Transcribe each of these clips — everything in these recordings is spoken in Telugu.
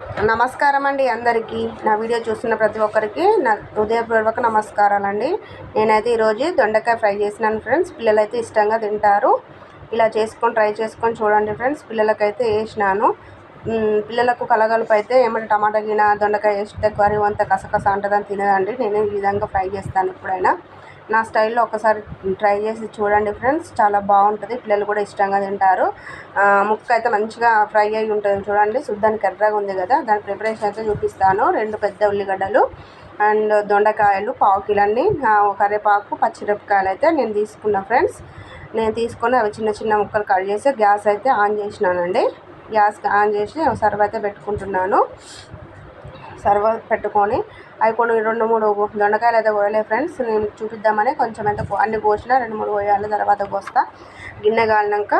నమస్కారం అండి అందరికీ. నా వీడియో చూస్తున్న ప్రతి ఒక్కరికి నా హృదయపూర్వక నమస్కారాలండి. నేనైతే ఈరోజు దొండకాయ ఫ్రై చేసినాను ఫ్రెండ్స్. పిల్లలైతే ఇష్టంగా తింటారు. ఇలా చేసుకొని ట్రై చేసుకొని చూడండి ఫ్రెండ్స్. పిల్లలకైతే వేసినాను. పిల్లలకు కలగలుపు అయితే ఏమంటే టమాటా గిన దొండకాయ వేస్తే కర్రీ అంత కసకస అంటదని తినదండి. నేను ఈ విధంగా ఫ్రై చేస్తాను ఎప్పుడైనా. నా స్టైల్లో ఒకసారి ట్రై చేసి చూడండి ఫ్రెండ్స్. చాలా బాగుంటుంది. పిల్లలు కూడా ఇష్టంగా తింటారు. ముక్క అయితే మంచిగా ఫ్రై అయి ఉంటుంది చూడండి. శుద్ధానికి ఎర్రగా ఉంది కదా. దాని ప్రిపరేషన్ అయితే చూపిస్తాను. రెండు పెద్ద ఉల్లిగడ్డలు అండ్ దొండకాయలు పావు కిలన్నీ కరివేపాకు పచ్చిమిరపకాయలు అయితే నేను తీసుకున్నా ఫ్రెండ్స్. నేను తీసుకొని అవి చిన్న చిన్న ముక్కలు కట్ చేసి గ్యాస్ అయితే ఆన్ చేసినానండి. గ్యాస్ ఆన్ చేసి సర్వ్ అయితే పెట్టుకుంటున్నాను. సర్వ పెట్టుకొని అవి కొన్ని రెండు మూడు దొండకాయలు అయితే కోయలే ఫ్రెండ్స్. నేను చూపిద్దామని కొంచెం అయితే అన్ని కోసిన రెండు మూడు కోయాలి తర్వాత కోస్తా గిన్నె కాలినాక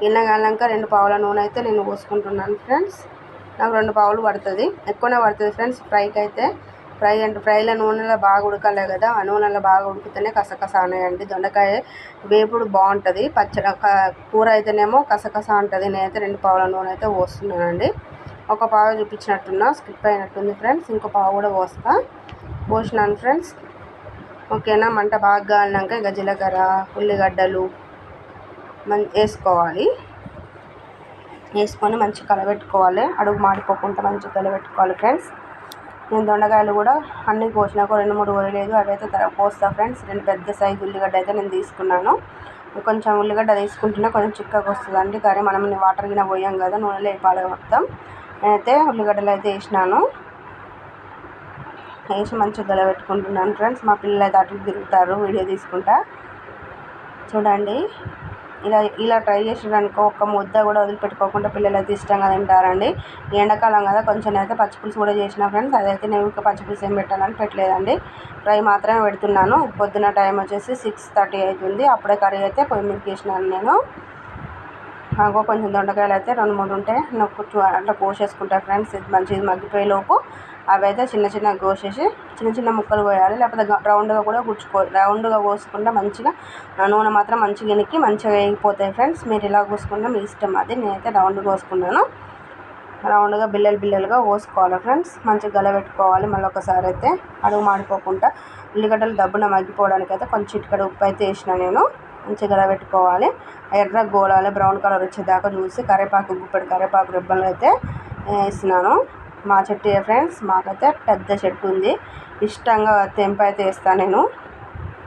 గిన్నె కాలినాక రెండు పావుల నూనె అయితే నేను పోసుకుంటున్నాను ఫ్రెండ్స్. నాకు రెండు పావులు పడుతుంది. ఎక్కువనే పడుతుంది ఫ్రెండ్స్ ఫ్రైకి అయితే. ఫ్రై అంటే ఫ్రైల నూనెలో బాగా ఉడకలే కదా ఆ నూనెలో బాగా ఉడికితేనే కసకస అనేయండి దొండకాయ వేపుడు బాగుంటుంది. పచ్చడి కూర అయితేనేమో కసకస ఉంటుంది. నేనైతే రెండు పావుల నూనె అయితే పోస్తున్నానండి. ఒక పావు చూపించినట్టున్నా స్కిప్ అయినట్టుంది ఫ్రెండ్స్. ఇంకో పావు కూడా పోస్తా. పోసినాను ఫ్రెండ్స్. ఓకేనా? మంట బాగా గాలినాక ఇక జీలకర్ర ఉల్లిగడ్డలు మం వేసుకోవాలి. వేసుకొని మంచిగా కలబెట్టుకోవాలి. అడుగు మాడిపోకుండా మంచిగా కలబెట్టుకోవాలి ఫ్రెండ్స్. నేను దొండకాయలు కూడా అన్నీ కోసినాక రెండు మూడు కోయలేదు అవి అయితే తర్వాత కోస్తా ఫ్రెండ్స్. రెండు పెద్ద సైజు ఉల్లిగడ్డ అయితే నేను తీసుకున్నాను. కొంచెం ఉల్లిగడ్డ తీసుకుంటున్నా కొంచెం చిక్కగా వస్తుందండి. కర్రీ మనం వాటర్ గిన పోయాం కదా నూనెలో వేపాలి మొత్తం. అయితే ఉల్లిగడ్డలు అయితే వేసినాను. వేసి మంచిగా గలబెట్టుకుంటున్నాను ఫ్రెండ్స్. మా పిల్లలు అయితే అటు తిరుగుతారు వీడియో తీసుకుంటా. చూడండి. ఇలా ఇలా ట్రై చేసేదానికి ఒక్క ముద్ద కూడా వదిలిపెట్టుకోకుండా పిల్లలు అయితే ఇష్టంగా తింటారండి. ఎండాకాలం కదా కొంచెం అయితే పచ్చిపులుసు కూడా చేసిన ఫ్రెండ్స్. అదైతే నేను ఇంకా పచ్చిపులుసు ఏం పెట్టాలని పెట్టలేదండి. ఫ్రై మాత్రమే పెడుతున్నాను. పొద్దున టైం వచ్చేసి సిక్స్ థర్టీ అవుతుంది. అప్పుడే కర్రీ అయితే పొయ్యి మీదకి వేసినాను నేను. నాకు కొంచెం దొండకాయలు అయితే రెండు మూడు ఉంటే నాకు అట్లా కోసేసుకుంటా ఫ్రెండ్స్. ఇది మంచిది మగ్గిపోయేలోపు అవి అయితే చిన్న చిన్న కోసేసి చిన్న చిన్న ముక్కలు కోయాలి. లేకపోతే రౌండ్గా కూడా గుచ్చుకో రౌండ్గా కోసుకుంటే మంచిగా ఆ నూనె మాత్రం మంచిగా వెనక్కి మంచిగా వేగిపోతాయి ఫ్రెండ్స్. మీరు ఇలా కోసుకుంటే మీ ఇష్టం అది. నేనైతే రౌండ్ కోసుకున్నాను. రౌండ్గా బిల్లలు బిల్లలుగా కోసుకోవాలి ఫ్రెండ్స్. మంచిగా గలబెట్టుకోవాలి మళ్ళీ ఒకసారి అయితే. అడుగు మాడిపోకుండా ఉల్లిగడ్డలు దబ్బున మగ్గిపోవడానికి అయితే కొంచెం చిటికడ ఉప్పు అయితే వేసిన నేను. మంచిగా గలబెట్టుకోవాలి ఎర్ర గోళాలు బ్రౌన్ కలర్ వచ్చేదాకా చూసి కరివేపాకు గుప్పెడు కరివేపాకు రిబ్బన్లు అయితే వేసినాను మా చెట్టు ఫ్రెండ్స్? మాకైతే పెద్ద చెట్టు ఉంది. ఇష్టంగా తెంపు అయితే వేస్తాను నేను.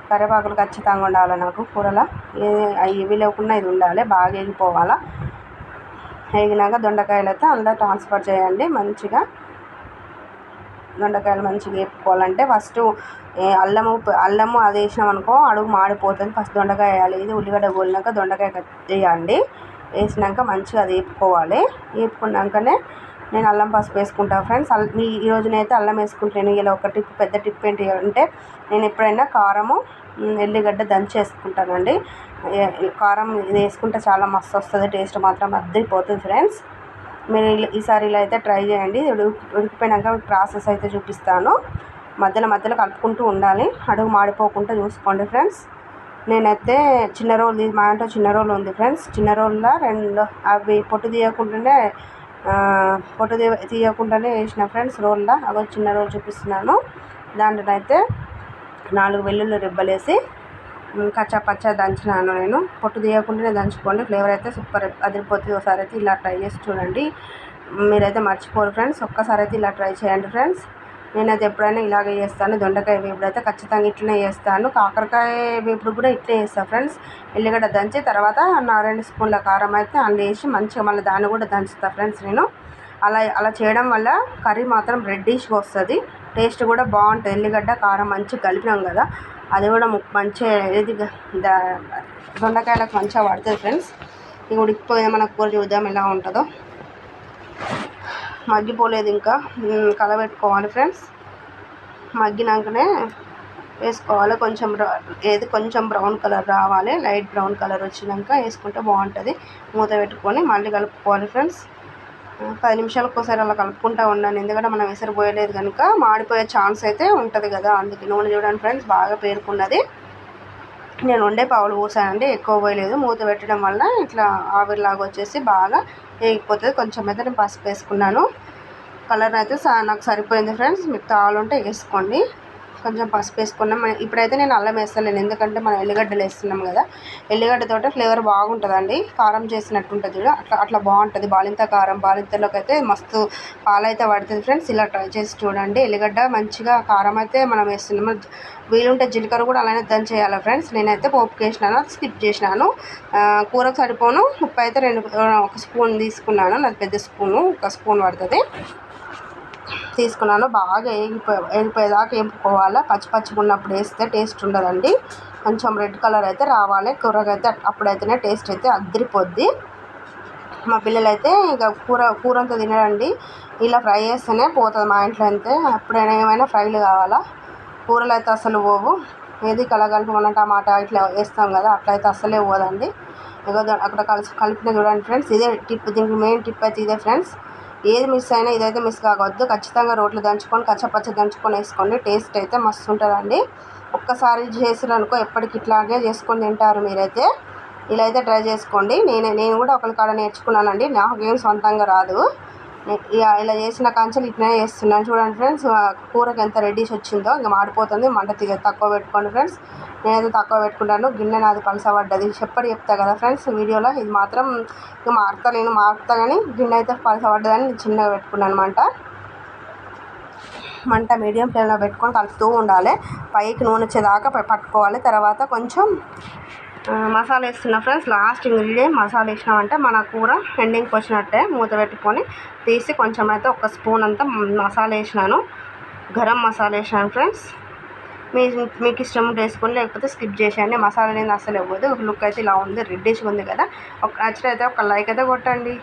కరివేపాకులు ఖచ్చితంగా ఉండాలి నాకు కూరలో. ఏ అవి ఇవి లేకుండా ఇది ఉండాలి బాగా వేగిపోవాలా. వేగినాక దొండకాయలు అయితే అందులో ట్రాన్స్ఫర్ చేయండి మంచిగా. దొండకాయలు మంచిగా వేపుకోవాలంటే ఫస్ట్ అల్లము అల్లము అది వేసినాం అనుకో అడుగు మాడిపోతుంది. ఫస్ట్ దొండకాయ వేయాలి. ఇది ఉల్లిగడ్డ గోలినాక దొండకాయ కట్ వేయండి వేసినాక మంచిగా అది వేపుకోవాలి. వేపుకున్నాకనే నేను అల్లం పసుపు వేసుకుంటాను ఫ్రెండ్స్. అల్ ఈ ఈ రోజునైతే అల్లం వేసుకుంటాను ఇలా ఒక టిప్ పెద్ద టిప్ ఏంటి అంటే నేను ఎప్పుడైనా కారము ఎల్లిగడ్డ దంచి వేసుకుంటానండి. కారం ఇది వేసుకుంటే చాలా మస్తు వస్తుంది. టేస్ట్ మాత్రం అద్దరిపోతుంది ఫ్రెండ్స్. మీరు ఇలా- ఈసారి ఇలా అయితే ట్రై చేయండి. ఉడికిపోయినాక ప్రాసెస్ అయితే చూపిస్తాను. మధ్యలో మధ్యలో కలుపుకుంటూ ఉండాలి. అడుగు మాడిపోకుండా చూసుకోండి ఫ్రెండ్స్. నేనైతే చిన్న రోల్ మా ఇంట్లో చిన్న రోల్ ఉంది ఫ్రెండ్స్. చిన్న రోల్లో రెండు అవి పొట్టు తీయకుండానే పొట్టు తీయకుండానే వేసిన ఫ్రెండ్స్ రోల్లో. అవి చిన్న రోల్ చూపిస్తున్నాను. దాంట్లో అయితే నాలుగు వెల్లుల్లి రిబ్బలేసి కచ్చా పచ్చా దంచినాను నేను. పొట్టు తీయకుండానే దంచుకోండి. ఫ్లేవర్ అయితే సూపర్. అదిరిపోతుంది. ఒకసారి అయితే ఇలా ట్రై చేసి చూడండి. మీరైతే మర్చిపోరు ఫ్రెండ్స్. ఒక్కసారి అయితే ఇలా ట్రై చేయండి ఫ్రెండ్స్. నేనైతే ఎప్పుడైనా ఇలాగే చేస్తాను. దొండకాయ వేపుడు అయితే ఖచ్చితంగా ఇట్లనే చేస్తాను. కాకరకాయ వేపుడు కూడా ఇట్లే చేస్తాను ఫ్రెండ్స్. ఎల్లిగడ్డ దంచి తర్వాత నా రెండు స్పూన్ల కారం అయితే అందులో వేసి మంచిగా మళ్ళీ దాన్ని కూడా దంచుతాను ఫ్రెండ్స్ నేను. అలా అలా చేయడం వల్ల కర్రీ మాత్రం రెడ్డిష్గా వస్తుంది. టేస్ట్ కూడా బాగుంటుంది. ఎల్లిగడ్డ కారం మంచిగా కలిపినాం కదా. అది కూడా మంచిగా ఇది దొండకాయలకు మంచిగా పడుతుంది ఫ్రెండ్స్. ఇక ఉడికిపోయిన మన కూర చూద్దాం ఎలా ఉంటుందో. మగ్గిపోలేదు ఇంకా. కలబెట్టుకోవాలి ఫ్రెండ్స్. మగ్గినాకనే వేసుకోవాలి. కొంచెం ఏది కొంచెం బ్రౌన్ కలర్ రావాలి. లైట్ బ్రౌన్ కలర్ వచ్చినాక వేసుకుంటే బాగుంటుంది. మూత పెట్టుకొని మళ్ళీ కలుపుకోవాలి ఫ్రెండ్స్. పది నిమిషాలకు ఒకసారి అలా కలుపుకుంటూ ఉన్నాను ఎందుకంటే మనం విసిరి పోయలేదు కనుక మాడిపోయే ఛాన్స్ అయితే ఉంటుంది కదా. అందుకే నూనె చూడండి ఫ్రెండ్స్ బాగా పేరుకున్నది. నేను వండే పావులు పోసానండి ఎక్కువ పోయలేదు. మూత పెట్టడం వల్ల ఇట్లా ఆవిరిలాగా వచ్చేసి బాగా వేగిపోతుంది కొంచెం అయితే నేను పసుపు వేసుకున్నాను. కలర్ అయితే నాకు సరిపోయింది ఫ్రెండ్స్. మీకు కావాలంటే వేసుకోండి. కొంచెం పసుపు వేసుకున్నాం. ఇప్పుడైతే నేను అల్లం వేస్తలేను. ఎందుకంటే మనం ఎల్లిగడ్డలు వేస్తున్నాం కదా. ఎల్లిగడ్డతో ఫ్లేవర్ బాగుంటుందండి. కారం చేసినట్టు ఉంటుంది చూడ. అట్లా అట్లా బాగుంటుంది. బాలింత కారం బాలింతలోకి అయితే మస్తు పాలైతే పడుతుంది ఫ్రెండ్స్. ఇలా ట్రై చేసి చూడండి. ఎల్లిగడ్డ మంచిగా కారం అయితే మనం వేస్తున్నాం. వీలుంటే జీలకర్ర కూడా అలానే దంచి చేయాలి ఫ్రెండ్స్. నేనైతే పోపుకి వేసినాను స్కిప్ చేసినాను. కూరకు సరిపోను. ఉప్పు అయితే రెండు ఒక స్పూన్ తీసుకున్నాను. నాకు పెద్ద స్పూను ఒక స్పూన్ పడుతుంది. తీసుకున్నాను. బాగా వేగిపో వేగిపోయేదాకా వేపుకోవాలి పచ్చి పచ్చిగా ఉన్నప్పుడు వేస్తే టేస్ట్ ఉండదండి. కొంచెం రెడ్ కలర్ అయితే రావాలి. కూరగా అయితే అప్పుడైతేనే టేస్ట్ అయితే అద్దరిపోద్ది. మా పిల్లలు అయితే ఇక కూర కూర అంతా తినరండి. ఇలా ఫ్రై చేస్తేనే పోతుంది మా ఇంట్లో అయితే ఎప్పుడైనా ఏమైనా ఫ్రైలు కావాలా? కూరలు అయితే అసలు పోవు. ఏది కలగలుపుకున్న టమాటా ఇట్లా వేస్తాం కదా అట్లా అయితే అస్సలే పోదండి. ఇక అక్కడ కలిసి కలిపిన చూడండి ఫ్రెండ్స్. ఇదే టిప్ దీనికి మెయిన్ టిప్ అయితే ఇదే ఫ్రెండ్స్. ఏది మిస్ అయినా ఇదైతే మిస్ కావద్దు. ఖచ్చితంగా రోట్లు దంచుకొని కచ్చపచ్చ దంచుకొని వేసుకోండి. టేస్ట్ అయితే మస్తు ఉంటుందండి. ఒక్కసారి చేసిరనుకో ఎప్పటికి ఇట్లాగే చేసుకొని తింటారు మీరైతే. ఇలా అయితే ట్రై చేసుకోండి. నేను నేను కూడా ఒకరి కాడ నేర్చుకున్నానండి. నాకు ఏం సొంతంగా రాదు. ఇలా చేసిన కాంచెలు ఇట్లనే చేస్తున్నాను చూడండి ఫ్రెండ్స్ కూరకి ఎంత రెడీస్ వచ్చిందో ఇంకా మాడిపోతుంది. మంట తక్కువ పెట్టుకోండి ఫ్రెండ్స్. నేనైతే తక్కువ పెట్టుకుంటాను. గిన్నె నాది పలసపడ్డది చెప్పడి చెప్తా కదా ఫ్రెండ్స్ వీడియోలో ఇది మాత్రం ఇంకా మారుతా నేను మారుతా కానీ గిన్నె అయితే పలసపడ్డదని చిన్నగా పెట్టుకున్నాను అనమాట మంట మీడియం ఫ్లేమ్లో పెట్టుకొని కలుపుతూ ఉండాలి. పైకి నూనె వచ్చేదాకా పట్టుకోవాలి. తర్వాత కొంచెం మసాలా వేస్తున్నా ఫ్రెండ్స్. లాస్ట్ ఇంగ్రీడియంట్ మసాలా వేసినామంటే మన కూర ఎండింగ్కి వచ్చినట్టే మూత పెట్టుకొని తీసి కొంచెం అయితే ఒక స్పూన్ అంతా మసాలా వేసినాను. గరం మసాలా వేసినాను ఫ్రెండ్స్. మీ మీకు ఇష్టం ఉంటే లేకపోతే స్కిప్ చేసేయండి. మసాలా అనేది అసలు ఇవ్వదు. లుక్ అయితే ఇలా ఉంది. రెడ్డిష్గా ఉంది కదా. ఒక నచ్చిన అయితే ఒక లైక్ అయితే కొట్టండి.